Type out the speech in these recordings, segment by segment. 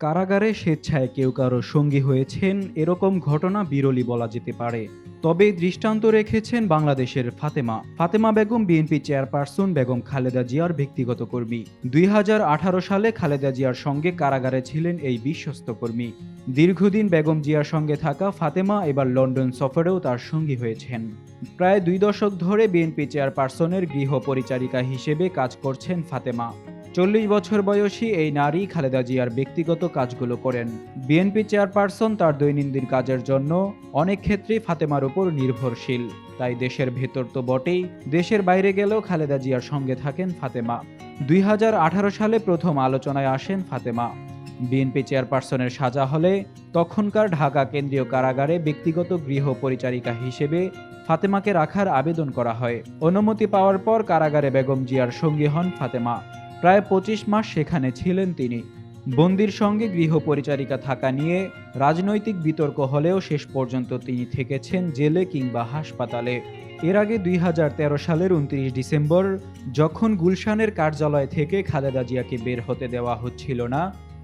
কারাগারে স্বেচ্ছায় কেউ কারও সঙ্গী হয়েছেন, এরকম ঘটনা বিরলই বলা যেতে পারে। তবে দৃষ্টান্ত রেখেছেন বাংলাদেশের ফাতেমা। ফাতেমা বেগম বিএনপি চেয়ারপারসন বেগম খালেদা জিয়ার ব্যক্তিগত কর্মী। দুই হাজার আঠারো সালে খালেদা জিয়ার সঙ্গে কারাগারে ছিলেন এই বিশ্বস্ত কর্মী। দীর্ঘদিন বেগম জিয়ার সঙ্গে থাকা ফাতেমা এবার লন্ডন সফরেও তার সঙ্গী হয়েছেন। প্রায় দুই দশক ধরে বিএনপি চেয়ারপারসনের গৃহ পরিচারিকা হিসেবে কাজ করছেন ফাতেমা। চল্লিশ বছর বয়সী এই নারী খালেদা জিয়ার ব্যক্তিগত কাজগুলো করেন। বিএনপি চেয়ারপারসন তার দৈনন্দিন কাজের জন্য অনেক ক্ষেত্রেই ফাতেমার উপর নির্ভরশীল। তাই দেশের ভেতর তো বটেই, দেশের বাইরে গেলেও খালেদা জিয়ার সঙ্গে থাকেন ফাতেমা। দুই হাজার আঠারো সালে প্রথম আলোচনায় আসেন ফাতেমা। বিএনপি চেয়ারপারসনের সাজা হলে তখনকার ঢাকা কেন্দ্রীয় কারাগারে ব্যক্তিগত গৃহ পরিচারিকা হিসেবে ফাতেমাকে রাখার আবেদন করা হয়। অনুমতি পাওয়ার পর কারাগারে বেগম জিয়ার সঙ্গী হন ফাতেমা। প্রায় পঁচিশ মাস সেখানে ছিলেন তিনি। বন্দির সঙ্গে গৃহ পরিচারিকা থাকা নিয়ে রাজনৈতিক বিতর্ক হলেও শেষ পর্যন্ত তিনি থেকেছেন জেলে কিংবা হাসপাতালে। এর আগে দুই হাজার তেরো সালের উনত্রিশ ডিসেম্বর যখন গুলশানের কার্যালয় থেকে খালেদা জিয়াকে বের হতে দেওয়া হচ্ছিল না,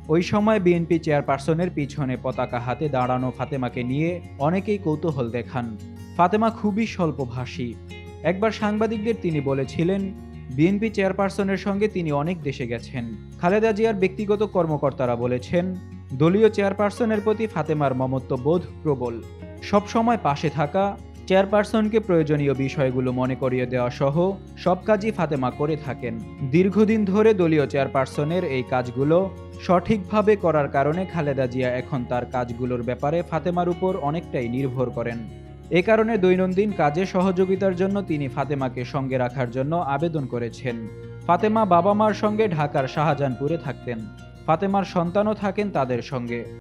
ওই সময় বিএনপি চেয়ারপারসনের পিছনে পতাকা হাতে দাঁড়ানো ফাতেমাকে নিয়ে অনেকেই কৌতূহল দেখান। ফাতেমা খুবই স্বল্পভাষী। একবার সাংবাদিকদের তিনি বলেছিলেন বিএনপি চেয়ারপারসনের সঙ্গে তিনি অনেক দেশে গেছেন। খালেদা জিয়ার ব্যক্তিগত কর্মকর্তারা বলেছেন, দলীয় চেয়ারপারসনের প্রতি ফাতেমার মমত্ববোধ প্রবল। সবসময় পাশে থাকা চেয়ারপারসনকে প্রয়োজনীয় বিষয়গুলো মনে করিয়ে দেওয়া সহ সব কাজই ফাতেমা করে থাকেন। দীর্ঘদিন ধরে দলীয় চেয়ারপারসনের এই কাজগুলো সঠিকভাবে করার কারণে খালেদা জিয়া এখন তার কাজগুলোর ব্যাপারে ফাতেমার উপর অনেকটাই নির্ভর করেন। এ কারণে দৈনন্দিন কাজে সহযোগিতার জন্য তিনি ফাতেমাকে সঙ্গে রাখার জন্য আবেদন করেছেন। ফাতেমা বাবা মার সঙ্গে ঢাকার শাহজাহানপুরে থাকতেন। ফাতেমার সন্তানও থাকেন তাদের সঙ্গে।